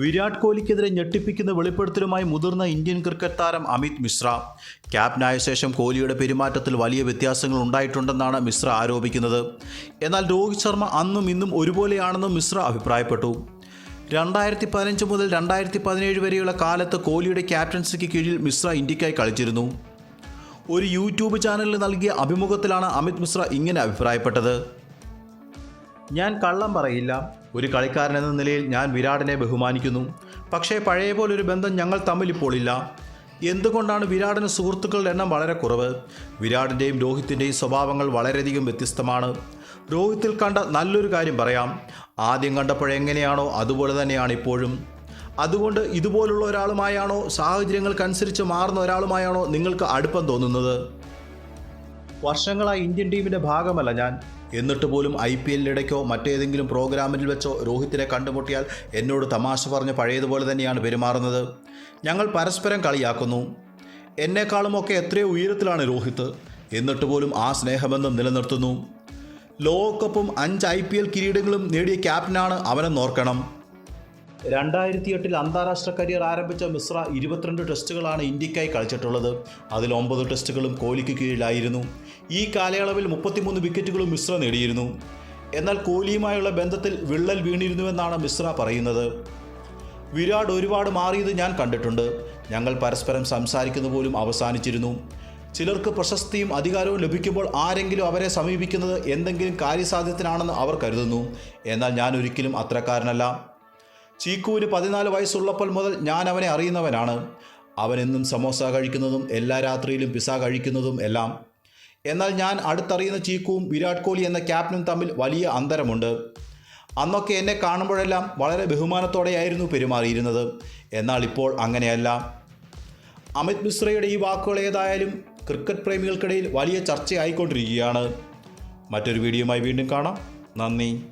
വിരാട് കോഹ്ലിക്കെതിരെ ഞെട്ടിപ്പിക്കുന്ന വെളിപ്പെടുത്തലുമായി മുതിർന്ന Indian cricket താരം അമിത് മിശ്ര. ക്യാപ്റ്റനായ ശേഷം കോഹ്ലിയുടെ പെരുമാറ്റത്തിൽ വലിയ വ്യത്യാസങ്ങൾ ഉണ്ടായിട്ടുണ്ടെന്നാണ് മിശ്ര ആരോപിക്കുന്നത്. എന്നാൽ രോഹിത് ശർമ്മ അന്നും ഇന്നും ഒരുപോലെയാണെന്നും മിശ്ര അഭിപ്രായപ്പെട്ടു. രണ്ടായിരത്തി പതിനഞ്ച് മുതൽ രണ്ടായിരത്തി പതിനേഴ് വരെയുള്ള കാലത്ത് കോഹ്ലിയുടെ ക്യാപ്റ്റൻസിക്ക് കീഴിൽ മിശ്ര ഇന്ത്യക്കായി കളിച്ചിരുന്നു. ഒരു യൂട്യൂബ് ചാനലിൽ നൽകിയ അഭിമുഖത്തിലാണ് അമിത് മിശ്ര ഇങ്ങനെ അഭിപ്രായപ്പെട്ടത്. ഞാൻ കള്ളം പറയില്ല. ഒരു കളിക്കാരൻ എന്ന നിലയിൽ ഞാൻ വിരാടിനെ ബഹുമാനിക്കുന്നു. പക്ഷേ പഴയ പോലൊരു ബന്ധം ഞങ്ങൾ തമ്മിൽ ഇപ്പോൾ ഇല്ല. എന്തുകൊണ്ടാണ് വിരാടിന് സുഹൃത്തുക്കളുടെ എണ്ണം വളരെ കുറവ്? വിരാടിന്റെയും രോഹിത്തിന്റെയും സ്വഭാവങ്ങൾ വളരെയധികം വ്യത്യസ്തമാണ്. രോഹിത്തിൽ കണ്ട നല്ലൊരു കാര്യം പറയാം. ആദ്യം കണ്ടപ്പോൾ എങ്ങനെയാണോ അതുപോലെ തന്നെയാണ് ഇപ്പോഴും. അതുകൊണ്ട് ഇതുപോലുള്ള ഒരാളുമായാണോ സാഹചര്യങ്ങൾക്കനുസരിച്ച് മാറുന്ന ഒരാളുമായാണോ നിങ്ങൾക്ക് അടുപ്പം തോന്നുന്നത്? വർഷങ്ങളായി ഇന്ത്യൻ ടീമിന്റെ ഭാഗമല്ല ഞാൻ. എന്നിട്ട് പോലും ഐ പി എല്ലിടയ്ക്കോ മറ്റേതെങ്കിലും പ്രോഗ്രാമിൽ വെച്ചോ രോഹിത്തിനെ കണ്ടുമുട്ടിയാൽ എന്നോട് തമാശ പറഞ്ഞ് പഴയതുപോലെ തന്നെയാണ് പെരുമാറുന്നത്. ഞങ്ങൾ പരസ്പരം കളിയാക്കുന്നു. എന്നെക്കാളുമൊക്കെ എത്രയോ ഉയരത്തിലാണ് രോഹിത്ത്. എന്നിട്ട് പോലും ആ സ്നേഹബന്ധം നിലനിർത്തുന്നു. ലോകകപ്പും അഞ്ച് ഐ പി എൽ കിരീടങ്ങളും നേടിയ ക്യാപ്റ്റനാണ് അവനെന്നോർക്കണം. രണ്ടായിരത്തി എട്ടിൽ അന്താരാഷ്ട്ര കരിയർ ആരംഭിച്ച മിശ്ര ഇരുപത്തിരണ്ട് ടെസ്റ്റുകളാണ് ഇന്ത്യക്കായി കളിച്ചിട്ടുള്ളത്. അതിൽ ഒമ്പത് ടെസ്റ്റുകളും കോഹ്ലിക്ക് കീഴിലായിരുന്നു. ഈ കാലയളവിൽ മുപ്പത്തിമൂന്ന് വിക്കറ്റുകളും മിശ്ര നേടിയിരുന്നു. എന്നാൽ കോഹ്ലിയുമായുള്ള ബന്ധത്തിൽ വിള്ളൽ വീണിരുന്നുവെന്നാണ് മിശ്ര പറയുന്നത്. വിരാട് ഒരുപാട് മാറിയത് ഞാൻ കണ്ടിട്ടുണ്ട്. ഞങ്ങൾ പരസ്പരം സംസാരിക്കുന്ന പോലും അവസാനിച്ചിരുന്നു. ചിലർക്ക് പ്രശസ്തിയും അധികാരവും ലഭിക്കുമ്പോൾ ആരെങ്കിലും അവരെ സമീപിക്കുന്നത് എന്തെങ്കിലും കാര്യസാധ്യത്തിനാണെന്ന് അവർ കരുതുന്നു. എന്നാൽ ഞാൻ ഒരിക്കലും അത്രക്കാരനല്ല ചീക്കുവിന് പതിനാല് വയസ്സുള്ളപ്പോൾ മുതൽ ഞാൻ അവനെ അറിയുന്നവനാണ്. അവനെന്നും സമോസ കഴിക്കുന്നതും എല്ലാ രാത്രിയിലും പിസ കഴിക്കുന്നതും എല്ലാം. എന്നാൽ ഞാൻ അടുത്തറിയുന്ന ചീക്കുവും വിരാട് കോഹ്ലി എന്ന ക്യാപ്റ്റനും തമ്മിൽ വലിയ അന്തരമുണ്ട്. അന്നൊക്കെ എന്നെ കാണുമ്പോഴെല്ലാം വളരെ ബഹുമാനത്തോടെയായിരുന്നു പെരുമാറിയിരുന്നത്. എന്നാൽ ഇപ്പോൾ അങ്ങനെയല്ല. അമിത് മിശ്രയുടെ ഈ വാക്കുകൾ ഏതായാലും ക്രിക്കറ്റ് പ്രേമികൾക്കിടയിൽ വലിയ ചർച്ചയായിക്കൊണ്ടിരിക്കുകയാണ്. മറ്റൊരു വീഡിയോയുമായി വീണ്ടും കാണാം. നന്ദി.